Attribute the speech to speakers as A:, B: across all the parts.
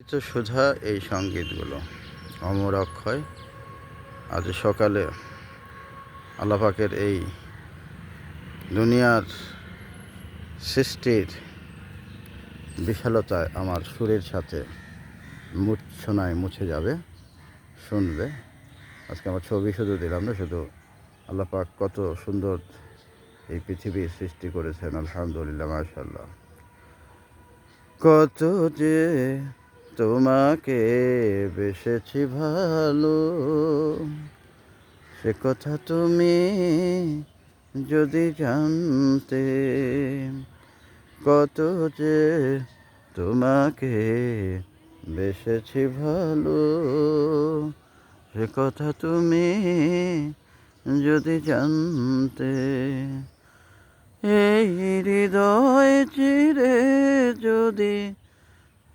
A: তো সোজা এই সঙ্গীতগুলো। অমর অক্ষয়, আজ সকালে আল্লাপাকের এই দুনিয়ার সৃষ্টির বিশালতায় আমার সুরের সাথে মূর্ছনায় মুছে যাবে, শুনবে। আজকে আমার ছবি শুধু দিলাম না, শুধু আল্লাপাক কত সুন্দর এই পৃথিবী সৃষ্টি করেছেন, আলহামদুলিল্লাহ মাশাল্লাহ কত যে তোমাকে বেসেছি ভালো। সে কথা তুমি যদি জানতে, কত যে তোমাকে বেসেছি ভালো। সে কথা তুমি যদি জানতে, এই হৃদয় চিরে যদি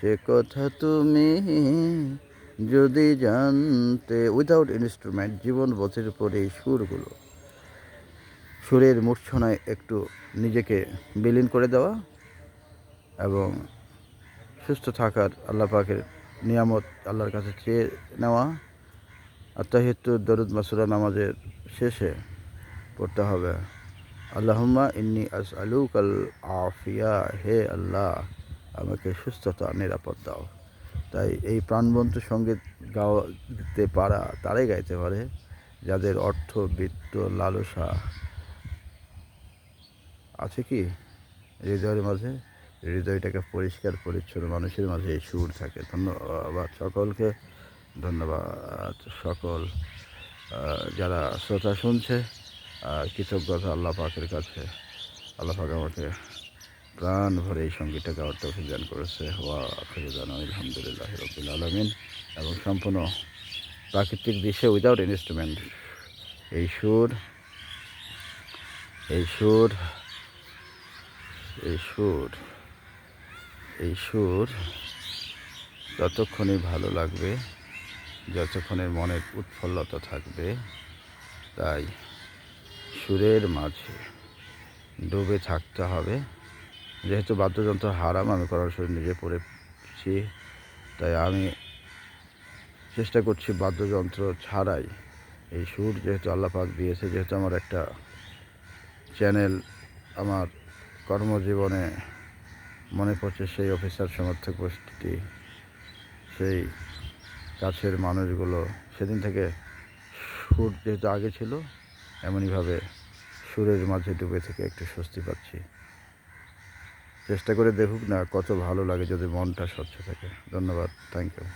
A: সে কথা তুমি যদি জানতে উইদাউট ইনস্ট্রুমেন্ট জীবন বছর পরে এই সুরগুলো। সুরের মূর্ছনায় একটু নিজেকে বিলীন করে দেওয়া এবং সুস্থ থাকার আল্লাহ পাকের নিয়ামত আল্লাহর কাছে চেয়ে নেওয়া। আত্মাহিত্য, দরুদ, মাসুরা নামাজের শেষে পড়তে হবে। আল্লাহম্মা ইন্নি আস আলুকাল আফিয়া, হে আল্লাহ। আমাকে সুস্থতা, নিরাপদ দাও। তাই এই প্রাণবন্ত সংগীত গাওয়াতে পারা তারাই গাইতে পারে, যাদের অর্থ, বৃত্ত, লালসা আছে কি? হৃদয়ের মাঝে, হৃদয়টাকে পরিষ্কার, পরিচ্ছন্ন, মানুষের মাঝে এই সুর থাকে। ধন্যবাদ সকলকে, ধন্যবাদ সকল যারা শ্রোতা শুনছে কৃতজ্ঞতা আল্লাহ পাকের কাছে। আল্লাহ পাক আমাকে প্রাণ ভরে এই সঙ্গীতটা গাওয়ার তৌফিক দান করেছে। ওয়া আখিরুদান আলহামদুলিল্লাহ রবিল আলমিন। এবং সম্পূর্ণ প্রাকৃতিক দৃশ্যে উইদাউট ইনস্ট্রুমেন্ট এই সুর এই সুর এই সুর এই সুর ততক্ষণই ভালো লাগবে যতক্ষণে মনের উৎফুল্লতা থাকবে, তাই সুরের মাঝে ডুবে থাকতে হবে। যেহেতু বাদ্যযন্ত্র হারাম আমি করার সুর নিজে পড়েছি, তাই আমি চেষ্টা করছি বাদ্যযন্ত্র ছাড়াই। এই সুর যেহেতু আল্লাপাক দিয়েছে, যেহেতু আমার একটা চ্যানেল আমার কর্মজীবনে মনে পড়ছে সেই অফিসার সমর্থক গোষ্ঠীটি সেই কাছের মানুষগুলো, সেদিন থেকে সুর যেহেতু আগে ছিল, এমনইভাবে সুরের মাঝে ডুবে থেকে একটু স্বস্তি পাচ্ছি। চেষ্টা করে দেখুক না কত ভালো লাগে যদি মনটা স্বচ্ছ থাকে। ধন্যবাদ থ্যাংক ইউ